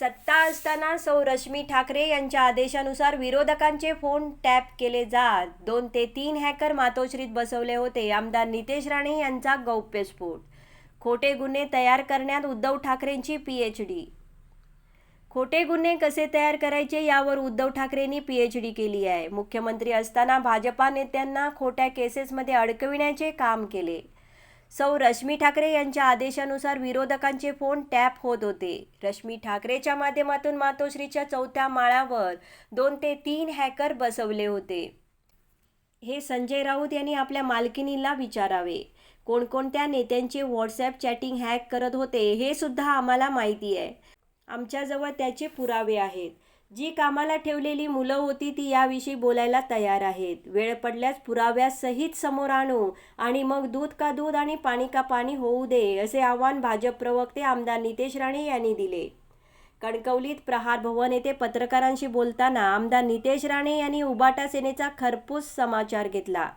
सत्ता असताना सौ रश्मी ठाकरे यांच्या आदेशानुसार विरोधकांचे फोन टॅप केले जात. दोन ते तीन हॅकर मातोश्रीत बसवले होते. आमदार नितेश राणे यांचा गौप्यस्फोट. खोटे गुन्हे तयार करण्यात उद्धव ठाकरेंची पी एच डी खोटे गुन्हे कसे तयार करायचे यावर उद्धव ठाकरेंनी पीएचडी केली आहे. मुख्यमंत्री असताना भाजपा नेत्यांना खोट्या केसेसमध्ये अडकविण्याचे काम केले. सौ रश्मी ठाकरे यांच्या आदेशानुसार विरोधकांचे फोन टॅप होत होते. रश्मी ठाकरेच्या माध्यमातून मातोश्रीच्या चौथ्या माळ्यावर दोन ते तीन हॅकर बसवले होते. हे संजय राऊत यांनी आपल्या मालकिनीला विचारावे. कोणकोणत्या नेत्यांचे व्हॉट्सॲप चॅटिंग हॅक करत होते हे सुद्धा आम्हाला माहिती आहे. आमच्याजवळ त्याचे पुरावे आहेत. जी कामाला ठेवलेली मुलं होती ती याविषयी बोलायला तयार आहेत. वेळ पडल्यास पुराव्यासहित समोर आणू आणि मग दूध का दूध आणि पाणी का पाणी होऊ दे असे आव्हान भाजप प्रवक्ते आमदार नितेश राणे यांनी दिले. कणकवलीत प्रहार भवन येथे पत्रकारांशी बोलताना आमदार नितेश राणे यांनी उबाटा सेनेचा खरपूस समाचार घेतला.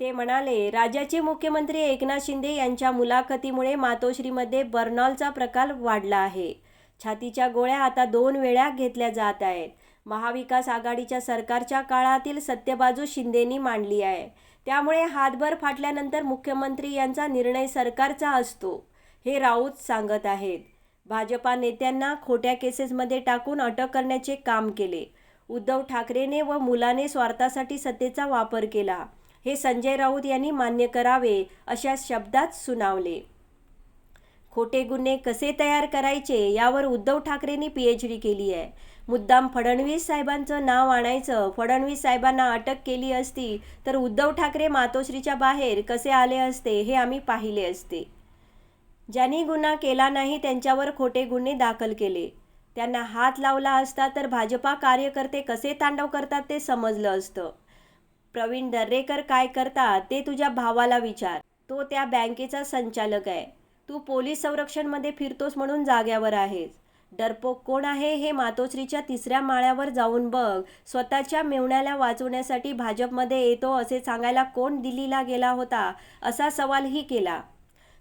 ते म्हणाले राज्याचे मुख्यमंत्री एकनाथ शिंदे यांच्या मुलाखतीमुळे मातोश्रीमध्ये बर्नॉलचा प्रकार वाढला आहे. छातीच्या गोळ्या आता दोन वेळा घेतल्या जात आहेत. महाविकास आघाडीच्या सरकारच्या काळातील सत्यबाजू शिंदेनी मांडली आहे. त्यामुळे हातभर फाटल्यानंतर मुख्यमंत्री यांचा निर्णय सरकारचा असतो हे राऊत सांगत आहेत. भाजपा नेत्यांना खोट्या केसेसमध्ये टाकून अटक करण्याचे काम केले. उद्धव ठाकरेने व मुलाने स्वार्थासाठी सत्तेचा वापर केला. हे संजय राऊत यांनी मान्य करावे अशा शब्दात सुनावले. खोटे गुन्हे कसे तयार करायचे यावर उद्धव ठाकरेंनी पीएचडी केली आहे. मुद्दाम फडणवीस साहेबांचं नाव आणायचं फडणवीस साहेबांना अटक केली असती तर उद्धव ठाकरे मातोश्रीच्या बाहेर कसे आले असते हे आम्ही पाहिले असते. ज्यांनी गुन्हा केला नाही त्यांच्यावर खोटे गुन्हे दाखल केले. त्यांना हात लावला असता तर भाजपा कार्यकर्ते कसे तांडव करतात ते समजलं असतं. प्रवीण दर्रेकर काय करतात ते तुझ्या भावाला विचार. तो त्या बँकेचा संचालक आहे. तू पोलीस संरक्षणमध्ये फिरतोस म्हणून जाग्यावर आहेस. डरपोक कोण आहे हे मातोश्रीच्या तिसऱ्या माळ्यावर जाऊन बघ. स्वतःच्या मेवण्याला वाचवण्यासाठी भाजपमध्ये येतो असे सांगायला कोण दिल्लीला गेला होता? असा सवालही केला.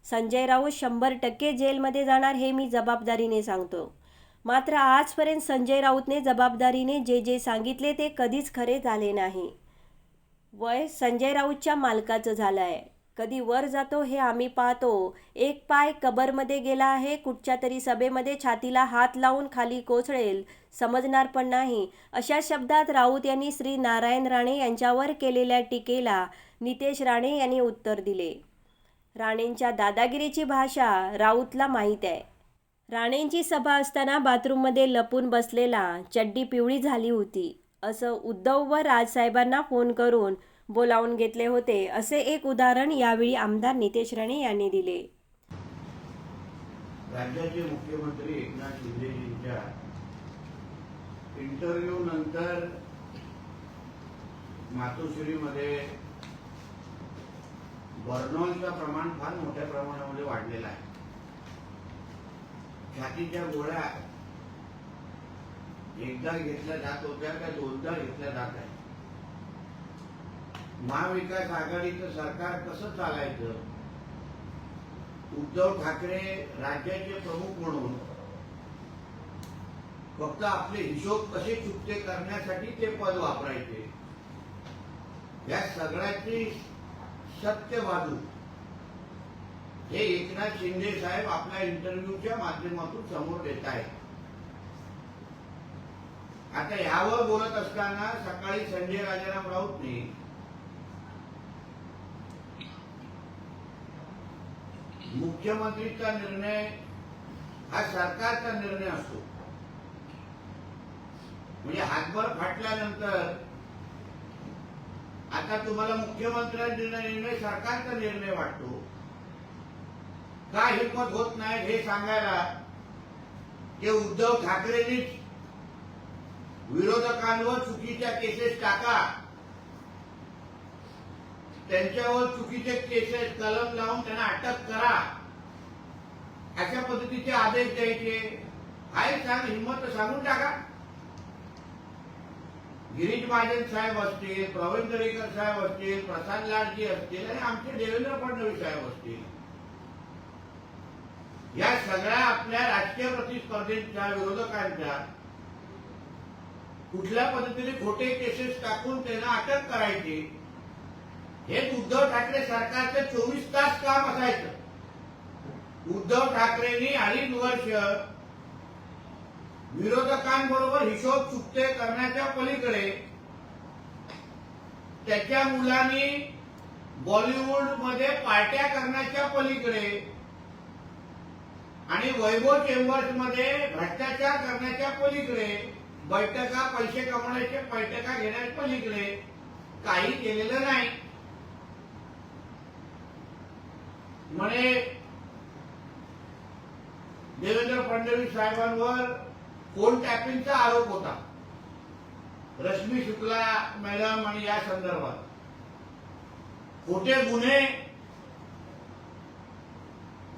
संजय राऊत शंभर टक्के जेलमध्ये जाणार हे मी जबाबदारीने सांगतो. मात्र आजपर्यंत संजय राऊतने जबाबदारीने जे जे सांगितले ते कधीच खरे झाले नाही. वय संजय राऊतच्या मालकाचं झालं आहे कधी वर जातो हे आम्ही पाहतो. एक पाय कबरमध्ये गेला आहे कुठच्या तरी सभेमध्ये छातीला हात लावून खाली कोसळेल. समजणार पण नाही. अशा शब्दात राऊत यांनी श्री नारायण राणे यांच्यावर केलेल्या टीकेला नितेश राणे यांनी उत्तर दिले. राणेंच्या दादागिरीची भाषा राऊतला माहीत आहे. राणेंची सभा असताना बाथरूममध्ये लपून बसलेला चड्डी पिवळी झाली होती. असं उद्धव व राजसाहेबांना फोन करून बोलावून घेतले होते. असे एक उदाहरण यावेळी आमदार नितेश राणे यांनी दिले. राज्याचे मुख्यमंत्री एकनाथ शिंदेजींच्या इंटरव्ह्यू नंतर मातोश्रीमध्ये बर्नॉलचं प्रमाण फार मोठ्या प्रमाणामध्ये वाढलेलं आहे. छातीच्या गोळ्या एकदा घेतल्या जात होत्या का दोनदा घेतल्या जात आहेत? महाविकास आघाडीचं सरकार कसं चालायचं? उद्धव ठाकरे राज्याचे प्रमुख म्हणून फक्त आपले हिशोब कसे चुकते करण्यासाठी ते पद वापरायचे. या सगळ्याची सत्य बाजू. हे एकनाथ शिंदे साहेब आपल्या इंटरव्ह्यूच्या माध्यमातून समोर देत आहेत. आता यावर बोलत असताना सकाळी संजय राजाराम राऊतने मुख्यमंत्रीचा निर्णय हा सरकारचा निर्णय असतो. म्हणजे हातभर फाटल्यानंतर आता तुम्हाला मुख्यमंत्र्यांचा निर्णय निर्णय सरकारचा निर्णय वाटतो. का हिंमत होत नाही हे सांगायला की उद्धव ठाकरेंनीच विरोधकांवर चुकीच्या केसेस टाका. त्यांच्यावर चुकीचे केसेस कलम लावून त्यांना अटक करा. अशा पद्धतीचे आदेश द्यायचे. आहे सांग हिंमत सांगून टाका. गिरीश महाजन साहेब असतील प्रवीण दरेकर साहेब असतील प्रसाद लाडजी असतील आणि आमचे देवेंद्र फडणवीस साहेब असतील. या सगळ्या आपल्या राजकीय प्रतिस्पर्धेच्या विरोधकांच्या कुठल्या पद्धतीने खोटे केसेस टाकून त्यांना अटक करायची हेच उद्धव ठाकरे सरकारचं चोवीस तास काम असायचं. उद्धव ठाकरेंनी अडीच वर्ष विरोधकांबरोबर हिशोब चुकते करण्याच्या पलीकडे त्याच्या मुलांनी बॉलिवूडमध्ये पार्ट्या करण्याच्या पलीकडे आणि वैभव चेंबर्समध्ये भ्रष्टाचार करण्याच्या पलीकडे बैठका पैसे कमवण्याच्या बैठका घेण्याच्या पलीकडे काही केलेलं नाही. म्हणे देवेंद्र फडणवीस साहेबांवर फोन टॅपिंगचा आरोप होता. रश्मी शुक्ला मॅडम आणि या संदर्भात. खोटे गुन्हे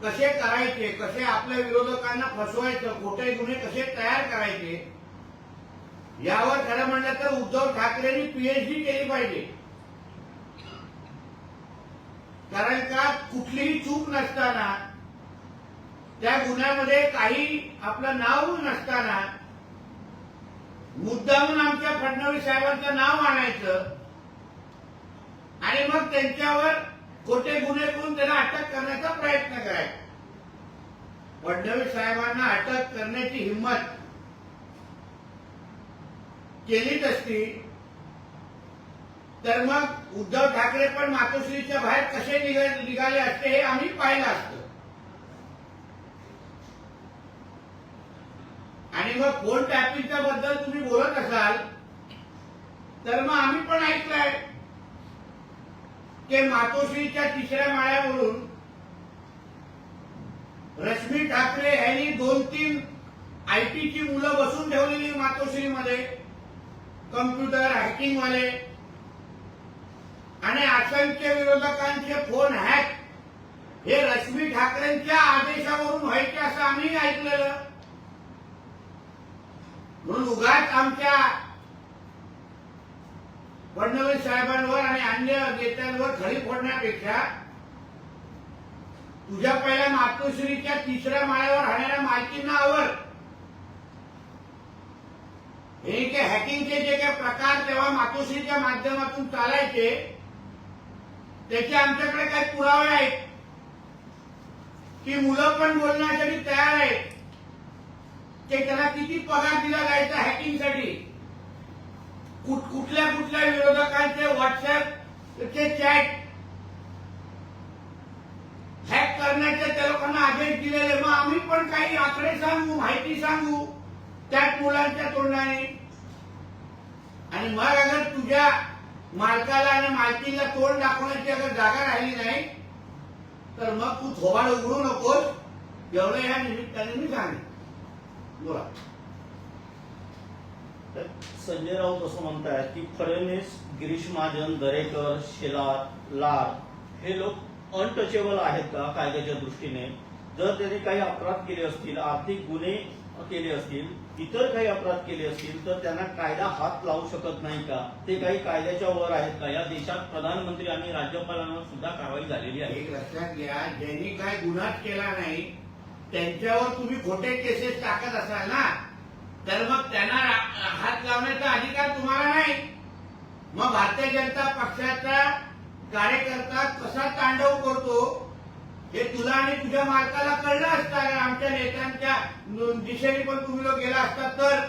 कसे करायचे कसे आपल्या विरोधकांना फसवायचं खोटे गुन्हे कसे तयार करायचे यावर खरं म्हणलं तर उद्धव ठाकरेंनी पीएचडी केली पाहिजे. कारण का कुठलीही चूक नसताना त्या गुन्ह्यामध्ये काही आपलं नाव नसताना मुद्दामून आमच्या फडणवीस साहेबांचं नाव आणायचं आणि मग त्यांच्यावर खोटे गुन्हे करून त्यांना अटक करण्याचा प्रयत्न करायचा. फडणवीस साहेबांना अटक करण्याची हिंमत केलीच असती. तर मग उद्धव ठाकरे पण मातोश्रीच्या बाहेर कसे निघाले असते हे आम्ही पाहिलं असतं. आणि मग फोन टॅपिंगच्या बद्दल तुम्ही बोलत असाल तर मग आम्ही पण ऐकलंय की मातोश्रीच्या तिसऱ्या माळ्यावरून रश्मी ठाकरे यांनी दोन तीन आयटीची मुलं बसून ठेवलेली मातोश्रीमध्ये कम्प्युटर हॅकिंगवाले वाले आणि असंख्य विरोधकांचे फोन हॅक हे रश्मी ठाकरेंच्या आदेशावरून व्हायचे असं आम्ही ऐकलेलं. म्हणून उगाच आमच्या फडणवीस साहेबांवर आणि अन्य नेत्यांवर खडी फोडण्यापेक्षा तुझ्या पहिल्या मातोश्रीच्या तिसऱ्या माळ्यावर राहणाऱ्या मालकींना आवड हे हॅकिंगचे जे काही प्रकार तेव्हा मातोश्रीच्या माध्यमातून चालायचे त्याचे आमच्याकडे काही पुरावे आहेत. की मुलं पण बोलण्यासाठी तयार आहेत. ते त्याला किती पगार दिला जायचा हॅकिंगसाठी कुठ कुठल्या कुठल्या विरोधकांचे व्हॉट्सअपचे चॅट हॅक करण्याचे त्या लोकांना आदेश दिलेले. मग आम्ही पण काही आकडे सांगू माहिती सांगू त्याच मुलांच्या तोंडाने. आणि मग अगर तुझ्या मालकाला आणि मालकीला तोंड दाखवण्याची अगर जागा राहिली नाही तर मग तू थोबाड उघडू नकोस. एवढं या निमित्ताने मी सांगेन. बोला. तर संजय राऊत असं म्हणतायत की फडणवीस गिरीश महाजन दरेकर शेलार लाड हे लोक अनटचेबल आहेत का कायद्याच्या दृष्टीने? जर त्यांनी काही अपराध केले असतील आर्थिक गुन्हे केले असतील इतर काही अपराध केले असतील तर त्यांना कायदा हात लावू शकत नाही का? ते काही कायद्याच्या वर आहेत का? या देशात प्रधानमंत्री आणि राज्यपालांवर सुद्धा कारवाई झालेली आहे. एक लक्षात घ्या ज्यांनी काय गुन्हाच केला नाही त्यांच्यावर तुम्ही खोटे केसेस टाकत असाल ना तर मग त्यांना हात लावण्याचा अधिकार तुम्हाला नाही. मग भारतीय जनता पक्षाचा कार्यकर्ता कसा तांडव करतो? हे तुला आणि तुझ्या मालकाला कळलं असतं आमच्या नेत्यांच्या दिशेने पण तुम्ही लोक गेला असतात तर?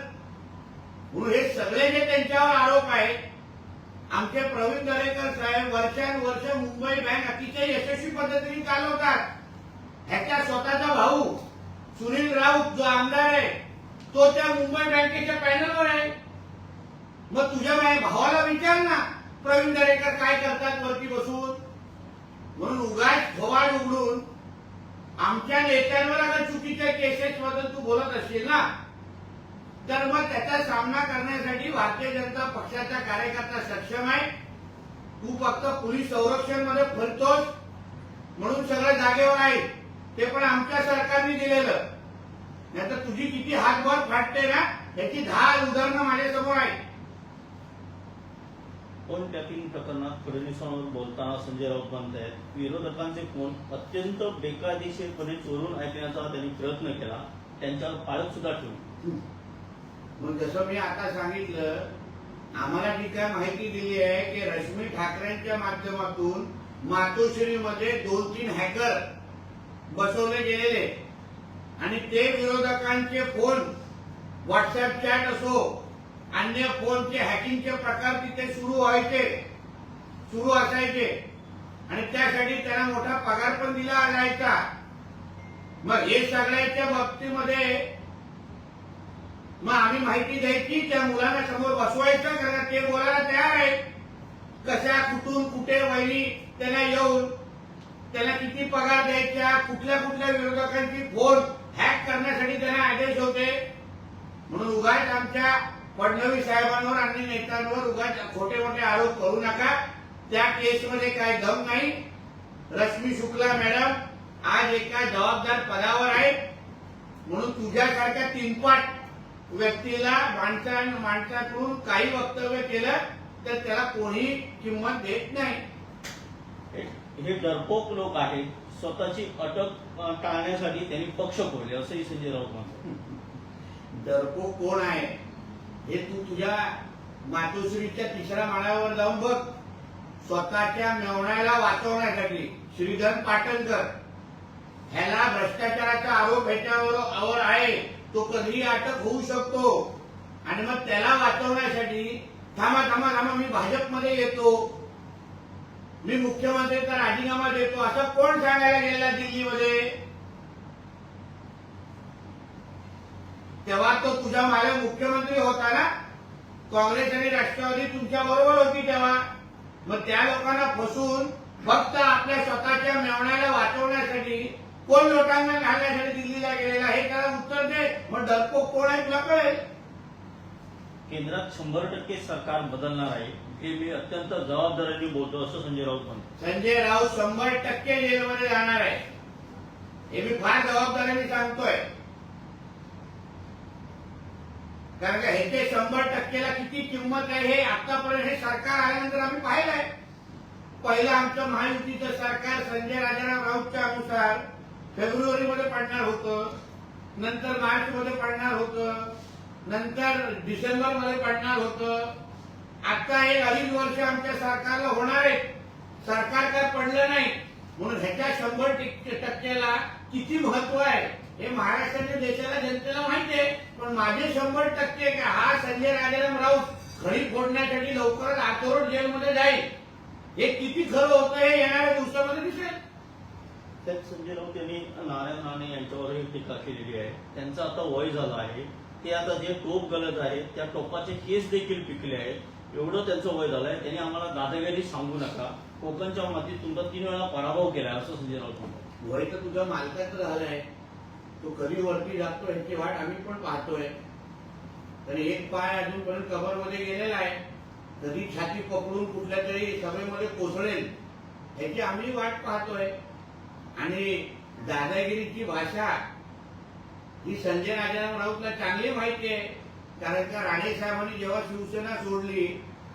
म्हणून हे सगळे जे त्यांच्यावर आरोप आहेत आमचे प्रवीण दरेकर साहेब वर्षानुवर्ष मुंबई बँक अतिशय यशस्वी पद्धतीने चालवतात. ह्याच्या स्वतःचा भाऊ सुनील राऊत जो आमदार आहे तो त्या मुंबई बँकेच्या पॅनलवर आहे. मग तुझ्या भावाला विचार ना प्रवीण दरेकर काय करतात वरती बसून? म्हणून उगाच थोवाड उघडून आमच्या नेत्यांवर आता चुकीच्या केसेस बद्दल तू बोलत असशील ना? तर मग त्याचा सामना करण्यासाठी भारतीय जनता पक्षाचा कार्यकर्ता सक्षम आहे. तू फक्त पोलीस संरक्षणमध्ये फरतोस म्हणून सगळं जागेवर आहे. ते पण आमच्या सरकारने दिलेलं. नाहीतर तुझी किती हातभार फाटते ना? याची दहा उदाहरणं माझ्यासमोर आहेत. पण त्या तीन प्रकरणात फडणवीसांवर बोलताना संजय राऊत म्हणत आहेत? विरोधकांचे फोन अत्यंत बेकायदेशीरपणे चोरून ऐकण्याचा त्यांनी प्रयत्न केला. त्यांच्यावर पाळत सुद्धा ठेवली मग जसं मी आता सांगितलं आम्हाला जी काय माहिती दिली आहे की रश्मी ठाकरेंच्या माध्यमातून मातोश्रीमध्ये दोन तीन हॅकर बसवले गेलेले. आणि ते विरोधकांचे फोन व्हॉट्सअप चॅट असो अन्य फोनचे हॅकिंगचे प्रकार तिथे सुरू व्हायचे. सुरू असायचे. आणि त्यासाठी त्यांना मोठा पगार पण दिला जायचा. मग हे सगळ्याच्या बाबतीमध्ये मग आम्ही माहिती द्यायची त्या मुलांना समोर बसवायचं कारण ते बोलायला तयार आहेत. कशा कुठून कुठे वहिनी त्यांना येऊन त्यांना किती पगार द्यायच्या कुठल्या कुठल्या विरोधकांची फोन हॅक करण्यासाठी त्यांना आदेश होते. म्हणून उगाच आमच्या फडणवीस साहेबांवर आणि नेत्यांवर उगाच खोटे मोठे आरोप करू नका. त्या केसमध्ये काय दम नाही. रश्मी शुक्ला मॅडम आज एका जबाबदार पदावर आहेत. म्हणून तुझ्यासारख्या तीनपाट व्यक्तीला माणसा माणसाकडून काही वक्तव्य केलं तर त्याला कोणी किंमत देत नाही. हे- डरपोक लोक आहेत. स्वतःची अटक टाळण्यासाठी त्यांनी पक्ष फोडले असंही संजय राऊत म्हणतात. डरपो कोण आहे? हे तू तुझ्या मातोश्रीच्या तिसऱ्या माळ्यावर जाऊन बघ. स्वतःच्या मेवण्याला वाचवण्यासाठी श्रीधर पाटणकर ह्याला भ्रष्टाचाराचा आरोप ह्याच्यावर आहे. तो कधीही अटक होऊ शकतो. आणि मग त्याला वाचवण्यासाठी थांबा थांबा थांबा मी भाजपमध्ये येतो. मी मुख्यमंत्रीचा राजीनामा देतो. असं कोण सांगायला गेलेला दिल्लीमध्ये? तेव्हा तो तुझा माझा मुख्यमंत्री होता ना? काँग्रेस आणि राष्ट्रवादी तुमच्या बरोबर होती तेव्हा. मग त्या लोकांना फसून फक्त आपल्या स्वतःच्या मेवण्याला वाचवण्यासाठी कोण लोकांना घालण्यासाठी दिल्लीला गेलेला हे त्याला उत्तर दे. मग डरपो कोण आहे? तुला कळेल. केंद्रात शंभर टक्के सरकार बदलणार आहे हे मी अत्यंत जबाबदारीने बोलतो असं संजय राऊत म्हणतात. संजय राऊत शंभर टक्के जेलमध्ये जाणार आहे. हे मी फार जबाबदारीने सांगतोय. कारण का ह्याचे शंभर टक्केला किती किंमत आहे हे आतापर्यंत हे सरकार आल्यानंतर आम्ही पाहिलं आहे. पहिलं आमचं महायुतीचं सरकार संजय राजाराम राऊतच्या अनुसार फेब्रुवारीमध्ये पडणार होतं नंतर मार्चमध्ये पडणार होतं नंतर डिसेंबरमध्ये पडणार होतं. आता हे अडीच वर्ष आमच्या सरकारला होणार आहे. सरकार काय पडलं नाही. म्हणून ह्याच्या शंभर टक्क्याला किती महत्त्व आहे? हे महाराष्ट्राच्या देशाला जनतेला माहिती आहे. पण माझे शंभर टक्के का हा संजय राजाराम राऊत खडी फोडण्यासाठी लवकरच आतोरड जेलमध्ये जाईल. हे किती खरं होतं हे येणाऱ्या दिवसामध्ये दिसेल. त्यात संजय राऊत यांनी नारायण राणे यांच्यावरही टीका केलेली आहे. त्यांचं आता वय झालं आहे. ते आता जे टोप गलत आहे त्या टोपाचे केस देखील पिकले आहेत. एवढं त्यांचं वय झालंय त्यांनी आम्हाला दादागिरी सांगू नका. कोकणच्या मातीत तुमचा तीन वेळा पराभव केला असं संजय राऊत वय तर तुझ्या मालकाचं झालंय. तो कधी वरती जातो ह्याची वाट आम्ही पण पाहतोय. तर एक पाय अजूनपर्यंत कबरमध्ये गेलेला आहे. कधी छाती पकडून कुठल्या तरी सभेमध्ये कोसळेल ह्याची आम्ही वाट पाहतोय. आणि दादागिरीची भाषा ही संजय राजाराम राऊतला चांगली माहिती आहे. कारण का राणे साहेबांनी जेव्हा शिवसेना सोडली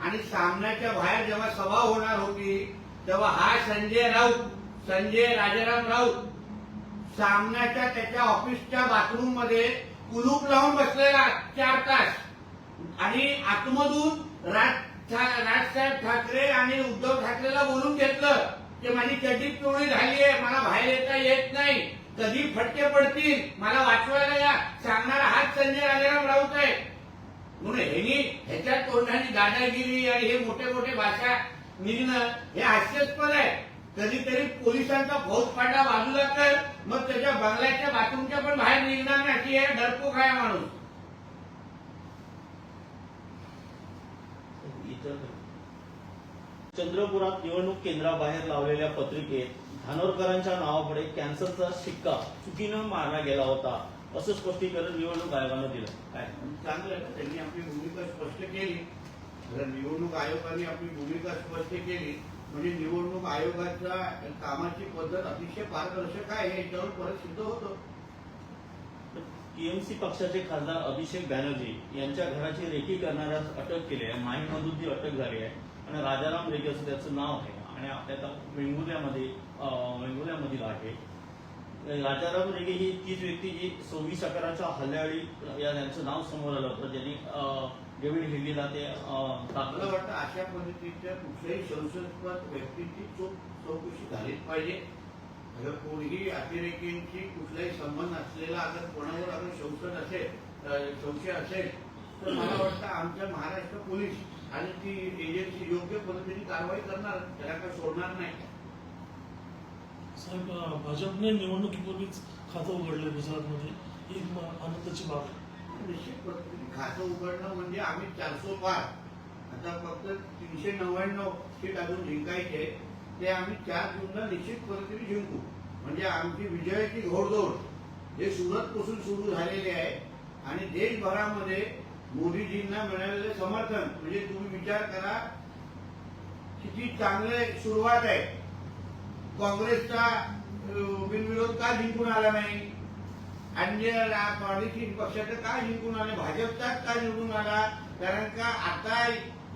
आणि सामन्याच्या बाहेर जेव्हा सभा होणार होती तेव्हा हा संजय राऊत संजय राजाराम राऊत सामन्याच्या त्याच्या ऑफिसच्या बाथरूममध्ये कुलूप लावून बसलेला चार तास. आणि आतमधून राज राजसाहेब ठाकरे आणि उद्धव ठाकरेला बोलून घेतलं की माझी चड्डी पिवळी झाली आहे मला बाहेर येता येत नाही. कधी फटके पडतील मला वाचवायला या. सांगणारा हाच संजय राजाराम राऊत आहे. म्हणून ह्यानी ह्याच्या तोंडाने दादागिरी आणि हे मोठे मोठे भाषा निघणं हे हास्यास्पद आहे. कधीतरी पोलिसांचा फौजफाटा बाजूला तर मग त्याच्या बंगल्याच्या बाथरूमच्या पण बाहेर निघणार नाही अशी आहे डरपोक आहे माणूस. चंद्रपुरात निवडणूक केंद्राबाहेर लावलेल्या पत्रिकेत धानोरकरांच्या नावापुढे कॅन्सरचा शिक्का चुकीनं मारला गेला होता. असं स्पष्टीकरण निवडणूक आयोगानं दिलं. काय? चांगलं आहे. त्यांनी आपली भूमिका स्पष्ट केली. जर निवडणूक आयोगाने आपली भूमिका स्पष्ट केली. म्हणजे निवडणूक आयोगाच्या कामाची पद्धत अतिशय पारदर्शक आहे. हे याच्यावर परत सिद्ध होतं. टीएमसी पक्षाचे खासदार अभिषेक बॅनर्जी यांच्या घराची रेकी करणाऱ्यास अटक केली आहे. माहीमधून ती अटक झाली आहे. आणि राजाराम रेगे असं त्याचं नाव आहे. आणि आपल्या वेंगुर्ल्यामध्ये अं, वेंगुर्ल्यामधील आहे. राजाराम रेगे ही तीच व्यक्ती जी सव्वीस अकराच्या हल्ल्यावेळी या त्यांचं नाव समोर आलं होतं ज्यांनी डेव्हिड हिल्लीला ते मला वाटतं अशा पद्धतीच्या कुठल्याही संशयास्पद व्यक्तीची चूक चौकशी झालीच पाहिजे. अगर कोणीही अतिरेकींची कुठलाही संबंध असलेला अगर कोणावर अगर संशय असेल संशय असेल तर मला वाटतं आमच्या महाराष्ट्र पोलीस आणि ती एजन्सी योग्य पद्धतीने कारवाई करणार त्याला काही सोडणार नाही. साहेब भाजपने निवडणुकीपूर्वीच खातं उघडलं गुजरातमध्ये. ही आनंदाची बाब आहे. निश्चित पद्धतीने खातं उघडणं म्हणजे आम्ही चारशे पार आता फक्त तीनशे नव्याण्णव सीट अजून जिंकायचे ते आम्ही चार जूनला निश्चित पद्धतीने जिंकू. म्हणजे आमची विजयाची घोडदौड हे सुरतपासून सुरू झालेले आहे आणि देशभरामध्ये मोदीजींना मिळालेले समर्थन म्हणजे तुम्ही विचार करा किती चांगले सुरुवात आहे. काँग्रेसचा बिनविरोध का जिंकून आला नाही? अन्य प्रादेशिक पक्षाचं का जिंकून आले? भाजपचाच का निवडून आला? कारण का आता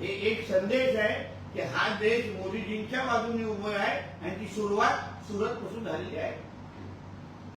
एक संदेश आहे की हा देश मोदीजींच्या बाजूने उभा आहे आणि ती सुरुवात सुरतपासून झालेली आहे.